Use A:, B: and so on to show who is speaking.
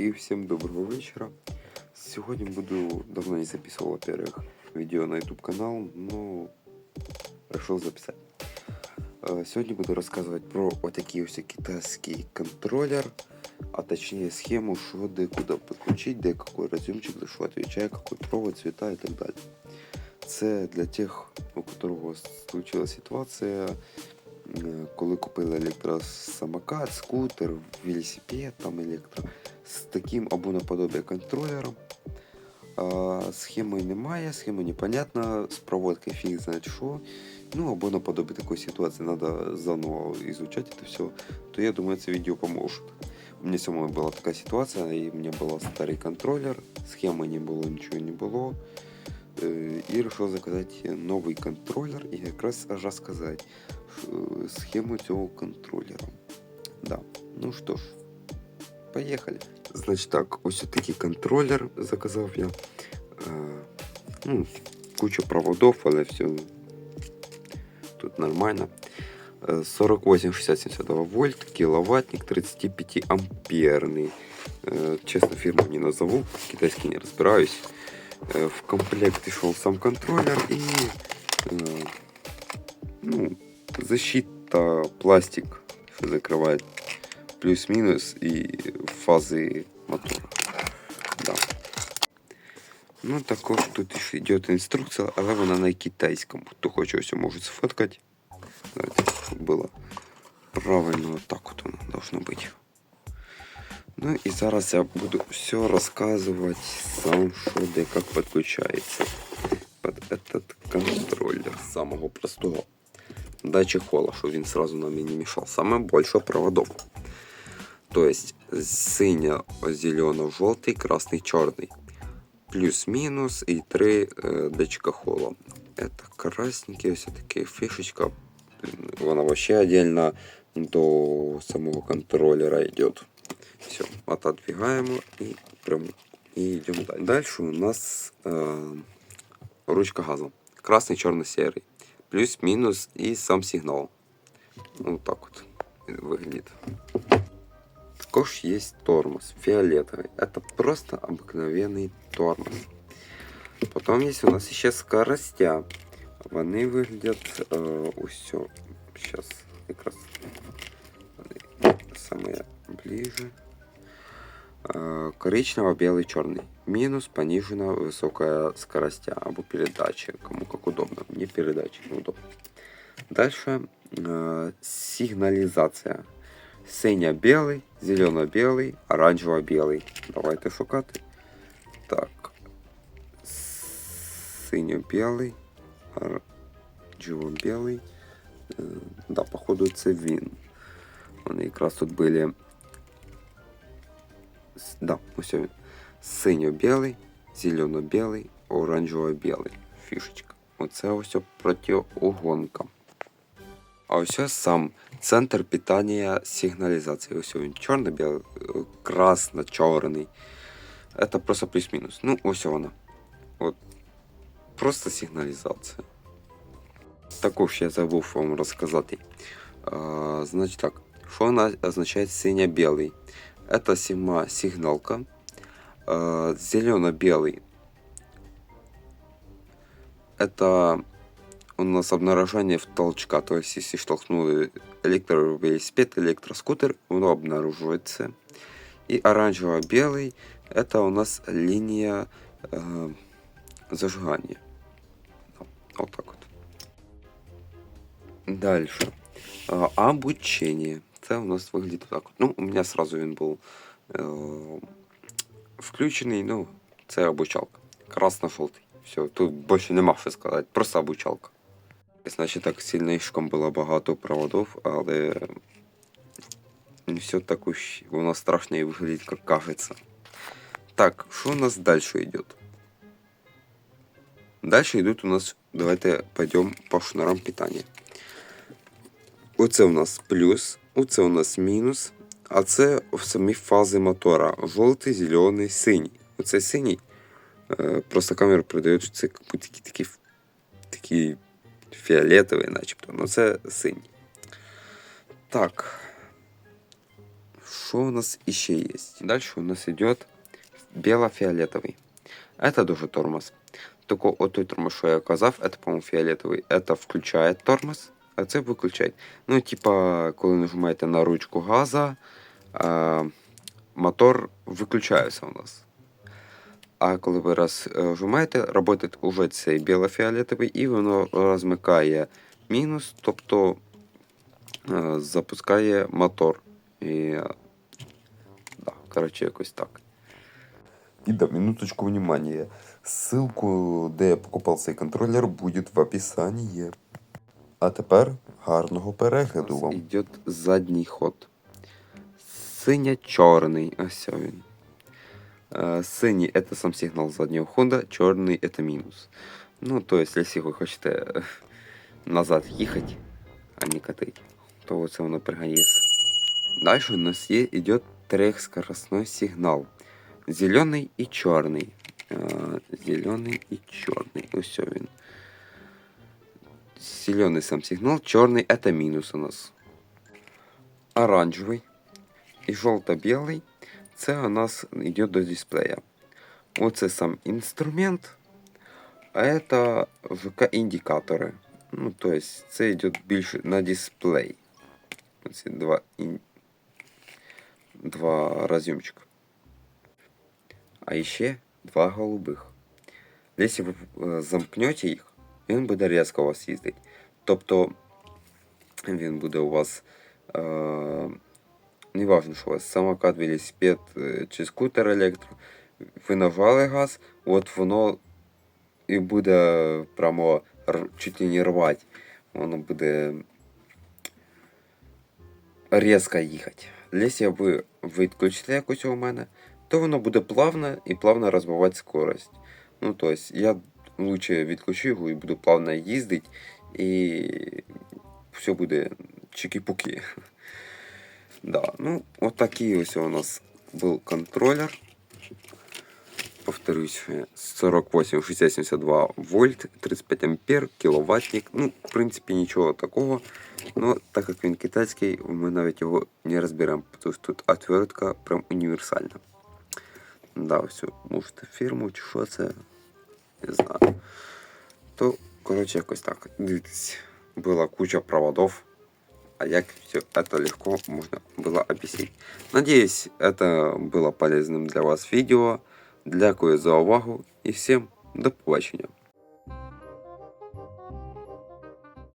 A: І всім доброго вечора. Сьогодні буду давно не записывал, во-первых, видео на YouTube канал, но решил записать. Е, Сьогодні буду розказувати про отакий ось китайський контролер, а точнее схему, що де куди підключити, де який розъемчик, за що відповідає, який провод, цвета і так далі. Це для тих, у которого случилась ситуація, е, коли купили електросамокат, скутер, велосипед там електро, з таким або наподобие контролером. А, схеми немає, схема непонятна, з проводкою фіг знає що. Ну, або наподобие такой ситуации надо заново изучать это все, то я думаю, это видео поможет. У меня самой была такая ситуация, и у меня был старый контроллер, схемы не было, ничего не было. Э, И решил заказать новый контроллер и как раз рассказать э, схему цього контроллера. Да, ну что ж, поехали. Значит так, ось такий контроллер заказав я. Е, ну, куча проводов, але все тут нормально. Э, 48 60 72 вольт, киловаттник 35 амперный. Честно, фирму не назову, китайский не разбираюсь. В комплект шел сам контроллер и ну, защита, пластик, закрывает плюс-минус и фазы мотора. Да. Ну, також тут ще йде інструкція, але вона на китайському. Хто хоче ось може сфоткати. Давайте, щоб було правильно так от воно должно бути. Ну і зараз я буду все розказувати сам, що де як підключається под этот контроллер самого простого. Датчик хола, щоб він сразу нам і не мешал. Саме більше проводов. То есть синя, зелено, жовтий, красний, чорний плюс-мінус і три е, датчика хола. Это красненький, ось таки фішечка. Блін, Вона вообще отдельно до самого контроллера идет. Все, отодвигаємо і прям і йдемо далі. Дальше у нас е, ручка газу. Красний, чорний, серий. Плюс-мінус і сам сигнал. Вот так вот выглядит. Також є тормоз фиолетовый. Это просто обыкновенный тормоз. Потом є у нас ще скоростя. Вони виглядять е, ось. Зараз якраз саме ближе. Е, коричнево, белый, черный. Минус понижена высокая скоростя або передача. Кому как удобно. Мне передача неудобно. Дальше э, сигнализация. Синя-белий, зелено-белий, оранжево-белий. Давайте шукати. Так. Синьо-білий, оранжево-білий. Е, Да, походу, це він. Вони якраз тут були. Да, ось він. Синьо-білий, зелено-білий, оранжево-білий. Фішечка. Оце ось протиугонка. А ось ось сам центр питання сигналізації. Ось він чорно-білий, е, красно-чорний. Это просто плюс-мінус. Ну, ось вона. От. Просто сигналізація. Також я забув вам розказати. А, значить так, що вона означає синя-білий? Это сама сигналка. А, зелено-белый. Это у нас обнаружение в толчка. То есть, если штолкнули электровелосипед, электроскутер, он обнаруживается. И оранжево-белый – это у нас линия э, зажигания. Вот так вот. Дальше. А, обучение. Это у нас выглядит так вот. Ну, у меня сразу він був е, включений, ну, це обучалка. Красно-жовтий. Все, тут більше нема що сказати, просто обучалка. Значить, так сильнішком було багато проводов, але не все так уж воно страшно і виглядить, як кажеться. Так, що у нас далі йде? Дальше йдуть у нас, давайте пойдем по шнурам питання. Оце у нас плюс, оце у нас мінус, а це в самі фази мотора. Жовтий, зелений, синій. Оце синій. Е, Просто камеру передають, що це такі, такі фіолетовий, начебто. Ну це синій. Так. что у нас еще есть? Дальше у нас идет бело-фиолетовый. Это дуже тормоз. Только от той тормоз, що я казав, це, по-моєму, фіолетовий. Это включає тормоз, а це виключає. Ну, типа, коли нажимаєте на ручку газа, а, мотор виключається у нас. А коли ви раз е, вжимаєте, працює уже цей біло-фіолетовий, і воно розмикає мінус, тобто е, запускає мотор. І, е, да, коротше, якось так. И да, минуточку внимания. Ссылку, де я покупав цей контролер, буде в описании. А тепер гарного перегляду вам. Йде задній ход. Синя-чорний. Ось він. Е, Синій это сам сигнал заднього хода, чорний это мінус. Ну, то есть, если ви хочете е, назад їхати, а не катить, то це воно пригається. Дальше у нас є, идет трехскоростной сигнал. Зеленый и черный. Зеленый и черный. Ось він. Зеленый сам сигнал, черный это минус у нас. Оранжевый і жовто-білий це у нас йде до дисплея. Оце сам інструмент, а це ВК-індикатори. Ну, то есть це йде більше на дисплей. Оці два, ін... два разъемчика. А ще два голубих. Якщо ви е, замкнете їх, він буде різко у вас їздити. Тобто він буде у вас. Е не важно, що у вас самокат, велосипед е, чи скутер електро. Ви нажали газ, от воно і буде прямо чуть не рвати. Воно буде різко їхати. Якщо ви відключите якось у мене, то воно буде плавно і плавно розвивати скорость. Ну, то есть я лучше відключу його і буду плавно їздити, і все буде чики-пуки. Да, ну, вот такие ось у нас был контроллер. Повторюсь, 48 672 вольт, 35 ампер, кіловатник. Ну, в принципі, нічого такого. Но так як він китайський, ми навіть його не розберемо, тому що тут отвертка прям універсальна. Да, все, можете фірму чи що це, не знаю. То, коротше, якось так. Дивіться, була куча проводов. а як все это легко можно было объяснить. Надеюсь, это было полезным для вас видео. Дякую за увагу і всім до побачення.